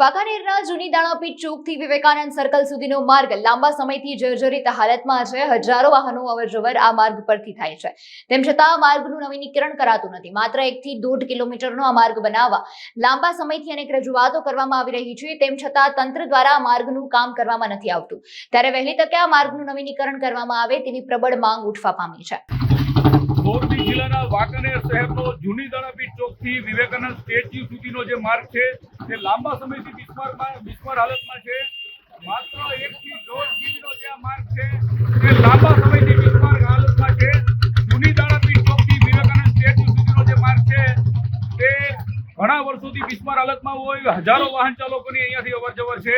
વાંકાનેરના જૂની દાણાપીઠ ચોકથી વિવેકાનંદ સર્કલ સુધીનો માર્ગ લાંબા સમયથી જર્જરિત હાલતમાં છે. હજારો વાહનો અવરજવર આ માર્ગ પરથી થાય છે. તેમ છતાં માર્ગનું નવીનીકરણ કરાતું નથી. માત્ર એકથી દોઢ કિલોમીટરનો આ માર્ગ બનાવવા લાંબા સમયથી અનેક રજૂઆતો કરવામાં આવી રહી છે. તેમ છતાં તંત્ર દ્વારા આ માર્ગનું કામ કરવામાં નથી આવતું. ત્યારે વહેલી તકે આ માર્ગનું નવીનીકરણ કરવામાં આવે તેવી પ્રબળ માંગ ઉઠવા પામી છે. જિલ્લાના વાંકાનેર શહેરનો જૂની દાણાપીઠ ચોકથી વિવેકાનંદ સ્ટેચ્યુ સુધીનો જે માર્ગ છે તે લાંબા સમયથી બિસ્મારમાં બિસ્માર હાલતમાં છે, માત્ર એકથી દોઢ જીબીનો જે આ માર્ગ છે તે લાંબા સમયથી બિસ્માર હાલતમાં છે. જૂની દાણાપીઠ ચોકથી વિવેકાનંદ સ્ટેચ્યુ સુધીનો જે માર્ગ છે, તે ઘણા વર્ષોથી બિસ્માર હાલતમાં હોય, હજારો વાહન ચાલકોની અહીંયાથી અવર જવર છે.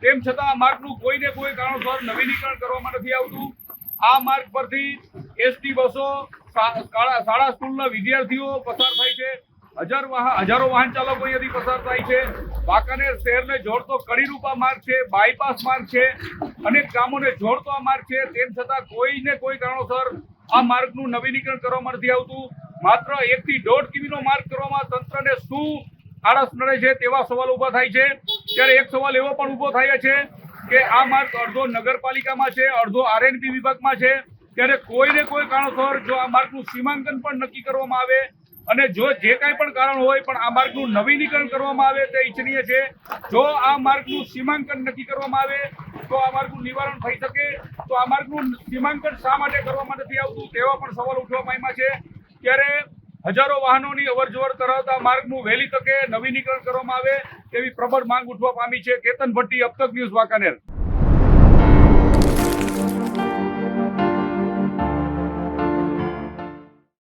તેમ છતાં આ માર્ગનું કોઈને કોઈ કારણોસર નવીનીકરણ કરવામાં નથી આવતું. આ માર્ગ પરથી એસટી બસો શાળા સ્કૂલના વિદ્યાર્થીઓ પસાર થાય છે. હજાર વાહન હજારો વાહન ચાલકો અહીંયાથી પસાર થાય છે. વાંકાનેર શહેરને જોડતો કડીરૂપા માર્ગ છે, બાયપાસ માર્ગ છે, અનેક ગામોને જોડતો આ માર્ગ છે. તેમ છતાં કોઈને કોઈ કારણોસર આ માર્ગનું નવીનીકરણ કરવામાં નથી આવતું માત્ર એકથી દોઢ કિમીનો માર્ગ કરવામાં તંત્રને શું આળસ નડે છે તેવા સવાલ ઊભા થાય છે. ત્યારે એક સવાલ એવો પણ ઊભો થાય છે કે આ માર્ગ અડધો નગરપાલિકામાં છે, અડધો આરએનપી વિભાગમાં છે. ત્યારે કોઈને કોઈ કારણોસર જો આ માર્ગનું સીમાંકન પણ નક્કી કરવામાં આવે અને જો જે કાંઈ પણ કારણ હોય પણ આ માર્ગનું નવીનીકરણ કરવામાં આવે તે ઈચ્છનીય છે. જો આ માર્ગનું સીમાંકન નક્કી કરવામાં આવે, તો આ માર્ગનું નિવારણ થઈ શકે. તો આ માર્ગનું સીમાંકન શા માટે કરવામાં નથી આવતું તેવા પણ સવાલ ઉઠવા પામ્યા છે. ત્યારે હજારો વાહનોની અવરજવર ધરાવતા માર્ગનું વહેલી તકે નવીનીકરણ કરવામાં આવે તેવી પ્રબળ માંગ ઉઠવા પામી છે. કેતન ભટ્ટી અબતક ન્યૂઝ વાંકાનેર.